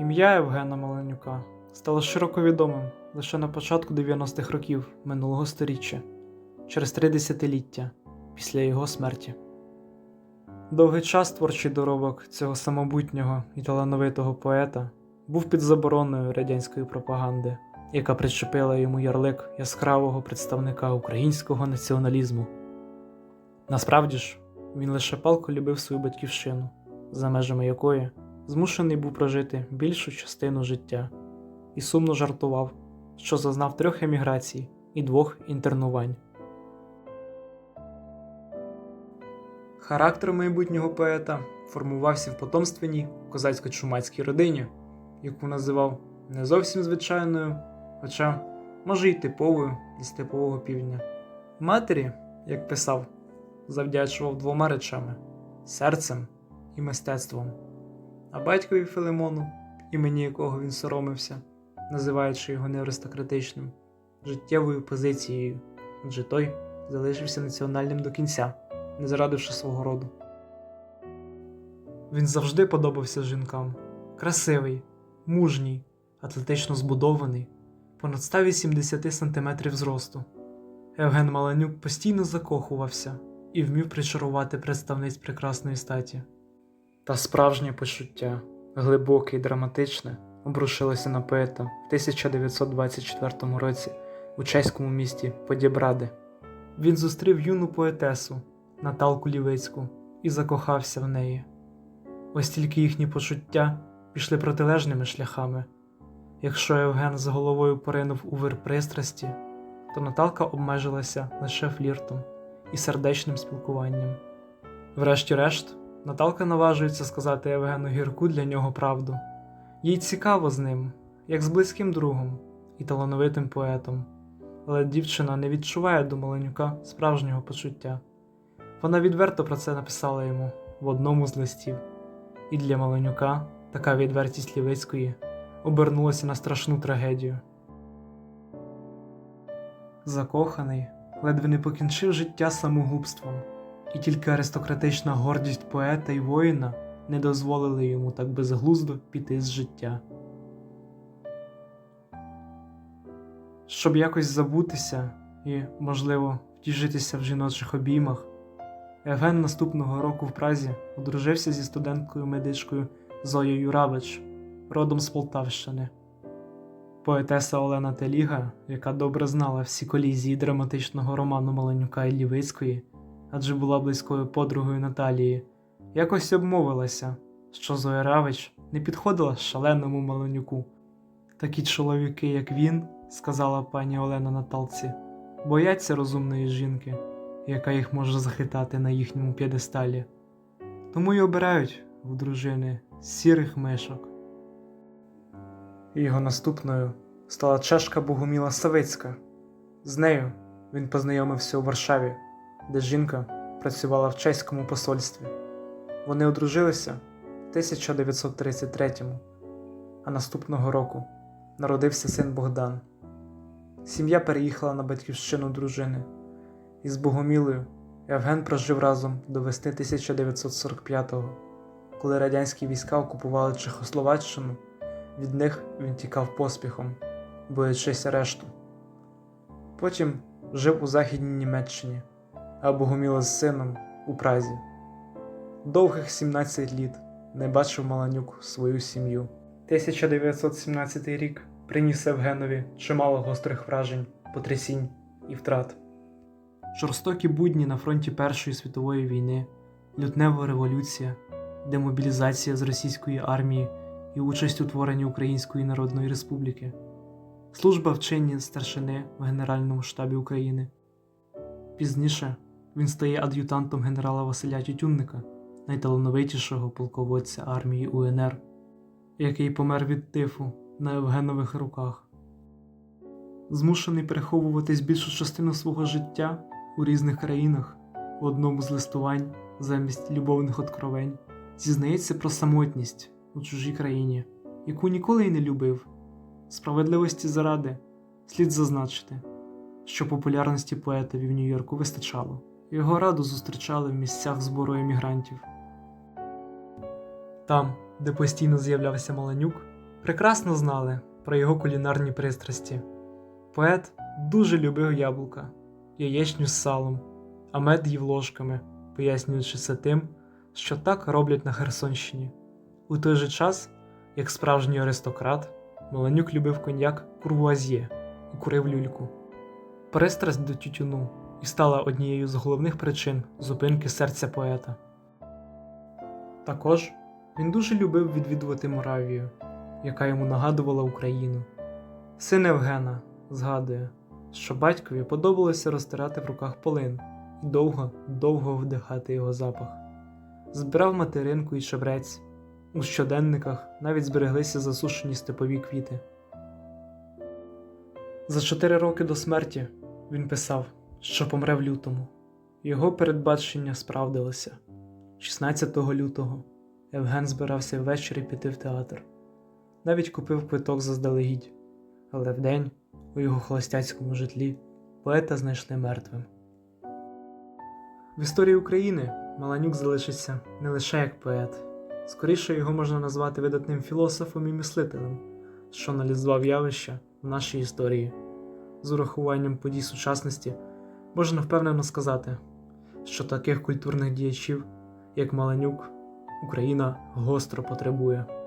Ім'я Євгена Маленюка стало широко відомим лише на початку 90-х років минулого століття, через три десятиліття після його смерті. Довгий час творчий доробок цього самобутнього і талановитого поета був під забороною радянської пропаганди, яка причепила йому ярлик яскравого представника українського націоналізму. Насправді ж, він лише палко любив свою батьківщину, за межами якої змушений був прожити більшу частину життя, і сумно жартував, що зазнав трьох еміграцій і двох інтернувань. Характер майбутнього поета формувався в потомственній козацько-чумацькій родині, яку називав не зовсім звичайною, хоча, може, й типовою для степового півдня. Матері, як писав, завдячував двома речами серцем і мистецтвом, а батькові Филимону, імені якого він соромився, називаючи його неаристократичним, життєвою позицією, адже той залишився національним до кінця, не зрадивши свого роду. Він завжди подобався жінкам красивий, мужній, атлетично збудований, понад 180 см зросту. Євген Маланюк постійно закохувався і вмів причарувати представниць прекрасної статі. Та справжнє почуття, глибоке і драматичне, обрушилося на поета в 1924 році у чеському місті Подібради. Він зустрів юну поетесу Наталку Лівицьку і закохався в неї. Ось тільки їхні почуття пішли протилежними шляхами. Якщо Євген з головою поринув у вир пристрасті, то Наталка обмежилася лише фліртом і сердечним спілкуванням. Врешті-решт, Наталка наважується сказати Євгену гірку для нього правду. Їй цікаво з ним, як з близьким другом і талановитим поетом, але дівчина не відчуває до Маленюка справжнього почуття. Вона відверто про це написала йому в одному з листів, і для Маленюка така відвертість Лівицької обернулася на страшну трагедію. Закоханий, ледве не покінчив життя самогубством, і тільки аристократична гордість поета і воїна не дозволили йому так безглуздо піти з життя. Щоб якось забутися і, можливо, втішитися в жіночих обіймах, Євген наступного року в Празі одружився зі студенткою медичкою Зоєю Равич, родом з Полтавщини. Поетеса Олена Теліга, яка добре знала всі колізії драматичного роману Маленюка і Лівицької, адже була близькою подругою Наталії, якось обмовилася, що Зоя Равич не підходила шаленому Маленюку. Такі чоловіки, як він, сказала пані Олена Наталці, бояться розумної жінки, яка їх може захитати на їхньому п'єдесталі, тому й обирають в дружини сірих мишок. Його наступною стала чешка Богоміла Савицька. З нею він познайомився у Варшаві, де жінка працювала в чеському посольстві. Вони одружилися в 1933-му, а наступного року народився син Богдан. Сім'я переїхала на батьківщину дружини, і з Богомілою Євген прожив разом до весни 1945-го, коли радянські війська окупували Чехословаччину. Від них він тікав поспіхом, боячись арешту. Потім жив у Західній Німеччині, а Богоміла з сином у Празі. Довгих 17 літ не бачив Маланюк свою сім'ю. 1917 рік приніс Евгенові чимало гострих вражень, потрясінь і втрат. Жорстокі будні на фронті Першої світової війни, лютнева революція, демобілізація з російської армії і участь у творенні Української Народної Республіки, служба в чині старшини в Генеральному штабі України. Пізніше він стає ад'ютантом генерала Василя Тютюнника, найталановитішого полководця армії УНР, який помер від тифу на Євгенових руках. Змушений переховуватись більшу частину свого життя у різних країнах, в одному з листувань замість любовних откровень, зізнається про самотність у чужій країні, яку ніколи й не любив. Справедливості заради слід зазначити, що популярності поетові в Нью-Йорку вистачало, його раду зустрічали в місцях збору емігрантів. Там, де постійно з'являвся Маланюк, прекрасно знали про його кулінарні пристрасті. Поет дуже любив яблука, яєчню з салом, а мед їв ложками, пояснюючи це тим, що так роблять на Херсонщині. У той же час, як справжній аристократ, Маланюк любив коньяк курвуазьє і курив люльку. Пристрасть до тютюну і стала однією з головних причин зупинки серця поета. Також він дуже любив відвідувати Моравію, яка йому нагадувала Україну. Син Евгена згадує, що батькові подобалося розтирати в руках полин і довго, довго вдихати його запах. Збирав материнку і чебрець. У щоденниках навіть збереглися засушені степові квіти. За чотири роки до смерті він писав, що помре в лютому. Його передбачення справдилося. 16 лютого Євген збирався ввечері піти в театр. Навіть купив квиток заздалегідь, але вдень у його холостяцькому житлі поета знайшли мертвим. В історії України Маланюк залишиться не лише як поет, скоріше його можна назвати видатним філософом і мислителем, що аналізував явища в нашій історії. З урахуванням подій сучасності можна впевнено сказати, що таких культурних діячів, як Маланюк, Україна гостро потребує.